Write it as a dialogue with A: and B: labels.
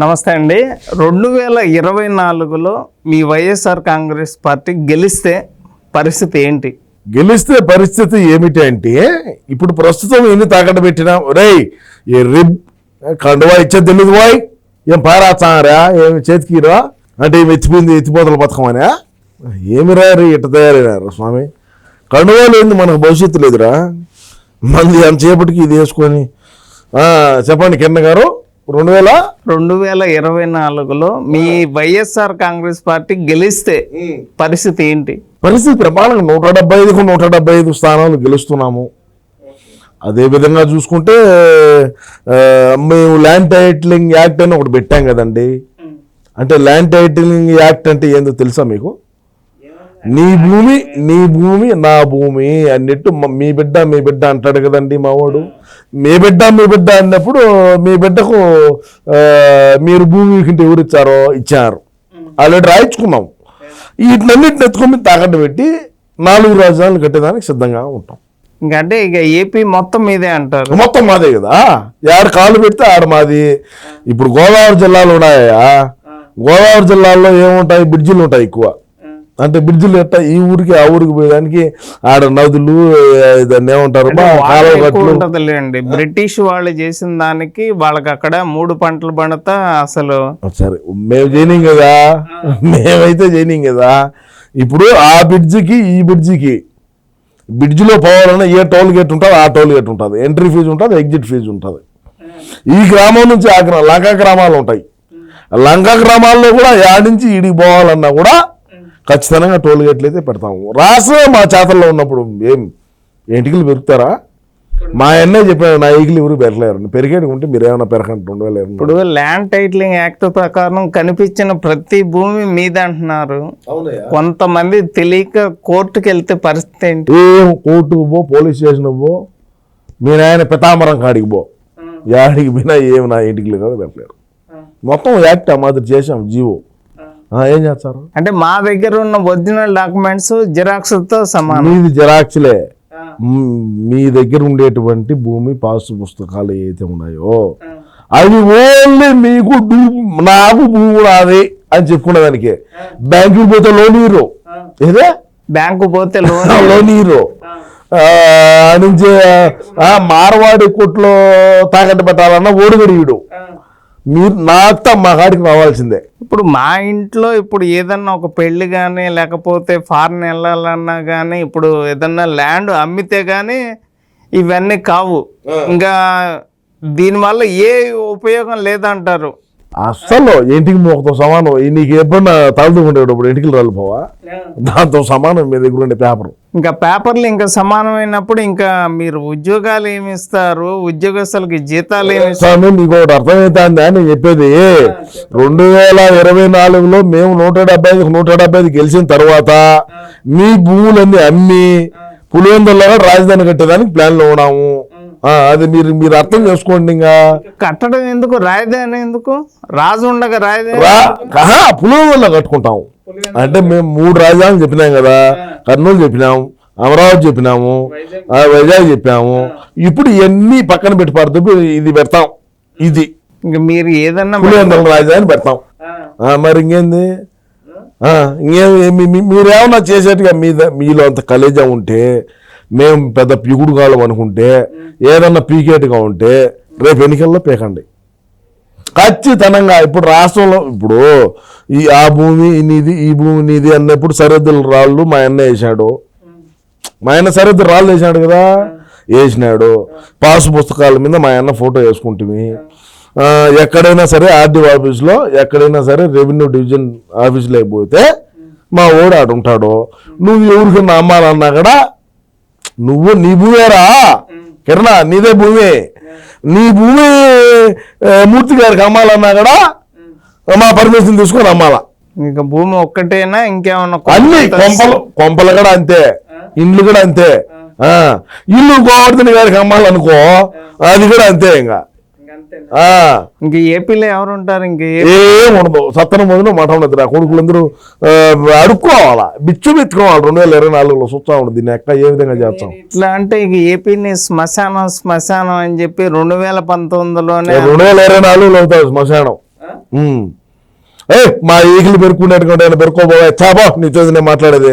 A: నమస్తే అండి. రెండు వేల ఇరవై నాలుగులో మీ వైఎస్ఆర్ కాంగ్రెస్ పార్టీ గెలిస్తే పరిస్థితి ఏంటి?
B: గెలిస్తే పరిస్థితి ఏమిటి అంటే ఇప్పుడు ప్రస్తుతం ఎన్ని తాకట్టు పెట్టినా రేయ్ ఏ రిబ్ కండువా ఇచ్చేది తెలియదు వాయ్. ఏం పారాచారా ఏమి చేతికిరా అంటే ఏమి ఎత్తిపోయింది ఎత్తిపోతల పథకం అనే? ఏమిరా రే ఇట్ట తయారైనారు స్వామి. కండువా లేదు మనకు భవిష్యత్తు లేదురా. మంది ఎంతసేపటికి ఇది వేసుకొని చెప్పండి కిరణ్ గారు. రెండు వేల
A: రెండు వేల ఇరవై నాలుగులో మీ వైఎస్ఆర్ కాంగ్రెస్ పార్టీ గెలిస్తే పరిస్థితి ఏంటి?
B: పరిస్థితి ప్రమాణంగా నూట డెబ్బై ఐదుకు నూట డెబ్బై ఐదు స్థానాలు గెలుస్తున్నాము. అదే విధంగా చూసుకుంటే మేము ల్యాండ్ టైటిలింగ్ యాక్ట్ అని ఒకటి పెట్టాం కదండి. అంటే ల్యాండ్ టైటిలింగ్ యాక్ట్ అంటే ఏందో తెలుసా మీకు? నీ భూమి నీ భూమి నా భూమి అన్నట్టు మ- మీ బిడ్డ మీ బిడ్డ అంటాడు కదండి మావాడు. మీ బిడ్డ మీ బిడ్డ అన్నప్పుడు మీ బిడ్డకు మీరు భూమి కింద ఎవరు ఇచ్చారో. ఇచ్చారు ఆల్రెడీ రాయించుకున్నాం. వీటినన్నిటిని ఎత్తుకొని తాకట్టు పెట్టి నాలుగు రాజధానులు కట్టేదానికి సిద్ధంగా ఉంటాం.
A: ఇంకంటే ఇక ఏపీ మొత్తం మీదే అంటారు.
B: మొత్తం మాదే కదా. ఆడ కాళ్ళు పెడితే ఆడ మాది. ఇప్పుడు గోదావరి జిల్లాలు ఉన్నాయా? గోదావరి జిల్లాలో ఏముంటాయి? బ్రిడ్జిలు ఉంటాయి ఎక్కువ. అంటే బ్రిడ్జిలు ఎట్టా ఈ ఊరికి ఆ ఊరికి పోయేదానికి ఆడ నదులు దాన్ని ఏమంటారు?
A: ఉంటదిలేండి బ్రిటిష్ వాళ్ళు చేసిన దానికి వాళ్ళకి అక్కడ మూడు పంటలు పండుతా అసలు.
B: సరే. మేము చేయలేం కదా? మేమైతే చేయలేం కదా? ఇప్పుడు ఆ బ్రిడ్జికి ఈ బ్రిడ్జికి బ్రిడ్జిలో పోవాలన్నా ఏ టోల్ గేట్ ఉంటుంది ఆ టోల్ గేట్ ఉంటుంది. ఎంట్రీ ఫీజు ఉంటుంది ఎగ్జిట్ ఫీజు ఉంటుంది. ఈ గ్రామం నుంచి ఆ గ్రా లంకా గ్రామాలు ఉంటాయి. లంకా గ్రామాల్లో కూడా యాడ్ నుంచి ఈడికి పోవాలన్నా కూడా ఖచ్చితంగా టోల్ గేట్లు అయితే పెడతాము. రాష్ట్రం మా చేతల్లో ఉన్నప్పుడు ఏం ఎంటికలు పెరుగుతారా? మా అన్నే చెప్పాడు నా ఈగిలు ఎవరు పెరగలేరు. పెరిగేది ఉంటే మీరు ఏమైనా పెరగండి రెండు వేల
A: ఇప్పుడు ల్యాండ్ టైటిలింగ్ యాక్ట్ ప్రకారం కనిపించిన ప్రతి భూమి మీద అంటున్నారు.
B: అవునయ్యా.
A: కొంతమంది తెలియక కోర్టుకి వెళ్తే పరిస్థితి ఏంటి?
B: ఏం కోర్టుకు పో పోలీస్ స్టేషన్ పో మీ నాయన పితాంబరం కాడికి పో. యాడికి పోయినా ఏమి నా ఇంటికి కదా పెట్టలేరు మొత్తం యాక్ట్ ఆ మాదిరి చేసాం జీవో. ఏం చేస్తారు?
A: అంటే మా దగ్గర ఉన్న ఒరిజినల్ డాక్యుమెంట్స్ జిరాక్స్తో సమానం.
B: మీది జెరాక్స్లే. మ్, దగ్గర ఉండేటువంటి భూమి పాసు పుస్తకాలు ఏవైతే ఉన్నాయో అవి ఓన్లీ మీకు నాకు భూమి నాది అని చెప్పుకునేదానికి. బ్యాంకుకి పోతే లోన్ ఇరు ఏదే?
A: బ్యాంకు పోతే లోన్
B: లోన్ ఇరు నుంచి మార్వాడి కొట్లో తాకట్టు పెట్టాలన్నా ఓడిగడియుడు మీరు నాకు మా కాడికి రావాల్సిందే.
A: ఇప్పుడు మా ఇంట్లో ఇప్పుడు ఏదన్నా ఒక పెళ్ళి కానీ లేకపోతే ఫారెన్ వెళ్ళాలన్నా కానీ ఇప్పుడు ఏదన్నా ల్యాండ్ అమ్మితే కానీ ఇవన్నీ కావు. ఇంకా దీనివల్ల ఏ ఉపయోగం లేదంటారు.
B: అస్సలు ఇంటికి మోకతో సమానం. ఈ నీకు ఎప్పుడన్నా తలదుకుంటేటప్పుడు ఇంటికి రాలిపోవా? దాంతో సమానం మీ దగ్గర ఉండే పేపర్.
A: ఇంకా పేపర్లు ఇంకా సమానమైనప్పుడు ఇంకా మీరు ఉద్యోగాలు ఏమి ఇస్తారు? ఉద్యోగస్తులకి జీతాలు ఏమి
B: స్వామి నీకు ఒకటి అర్థమవుతుందా నేను చెప్పేది రెండు వేల ఇరవై నాలుగులో మేము నూట డెబ్బై ఐదు నూట డెబ్బై ఐదు గెలిచిన తర్వాత మీ భూములన్నీ అమ్మి పులివెందులలో రాజధాని కట్టేదానికి ప్లాన్లో ఉన్నాము. అది మీరు మీరు అర్థం చేసుకోండి ఇంకా.
A: కట్టడం ఎందుకు? రాజధాని ఎందుకు? రాజు ఉండగా రాజధాని
B: రా కహా పులివెందులో కట్టుకుంటాం. అంటే మేము మూడు రాజధానులు చెప్పినాం కదా. కర్నూలు చెప్పినాం అమరావతి చెప్పినాము ఆ, వైజాగ్ చెప్పాము ఇప్పుడు ఇవన్నీ పక్కన పెట్టి పడుతూ ఇది పెడతాం. ఇది.
A: ఇంకా మీరు ఏదన్నా
B: పులివెందుల రాజధాని పెడతాం. మరి ఇంకేంది? ఆ, ఇంకేం మీ- మీ- మీరేమన్నా చేసేట్టుగా మీద మీలో అంత కలేజా ఉంటే మేము పెద్ద పిగుడు కాలం అనుకుంటే ఏదన్నా పీకేట్గా ఉంటే రేపు ఎన్నికల్లో పీకండి. ఖచ్చితంగా ఇప్పుడు రాష్ట్రంలో ఇప్పుడు ఈ ఆ భూమి నీది ఈ భూమి నీది అన్నప్పుడు సరిహద్దుల రాళ్ళు మా అన్న వేసాడు మా ఆయన సరిహద్దు రాళ్ళు వేసాడు కదా? వేసినాడు. పాసు పుస్తకాల మీద మా అన్న ఫోటో వేసుకుంటుంది. ఎక్కడైనా సరే ఆర్డీ ఆఫీస్లో ఎక్కడైనా సరే రెవెన్యూ డివిజన్ ఆఫీస్లో అయిపోతే మా ఓడు ఆడు ఉంటాడు. నువ్వు ఎవరికన్నా అమ్మాలన్నా కూడా నువ్వు నీ భూమేరా కిరణ నీదే భూమి. నీ భూమి మూర్తి గారికి అమ్మాలన్నా కూడా మా పర్మిషన్ తీసుకొని అమ్మాలా.
A: ఇంకా భూమి ఒక్కటేనా? ఇంకేమన్నా
B: అన్ని కొంపలు కొంపలు కూడా అంతే. ఇండ్లు కూడా అంతే. ఇల్లు గోవర్ధన్ గారికి అమ్మాలనుకో అది కూడా అంతే ఇంకా.
A: ఇంక ఏపీలో ఎవరు ఉంటారు ఇంక ఏ-
B: ఉండదు. సత్తనం మొదలు మఠం ఉండదు ఆ కొడుకులందరూ అడుక్కోవాలా? బిచ్చు మెత్తుకోవాలి రెండు వేల ఇరవై నాలుగులో చూస్తా ఉండదు. దీన్ని ఎక్క ఏ విధంగా చేస్తాం?
A: ఇట్లా అంటే ఇక ఏపీని శ్మశానం శ్మశానం అని చెప్పి రెండు వేల పంతొమ్మిదిలోనే
B: రెండు వేల ఇరవై నాలుగులో అవుతుంది శ్మశానం. ఏ మా ఈగిలు పెరుకునేట్టుకుంటే ఆయన పెరుకోబోవా చాబా నీతో నేను మాట్లాడేది.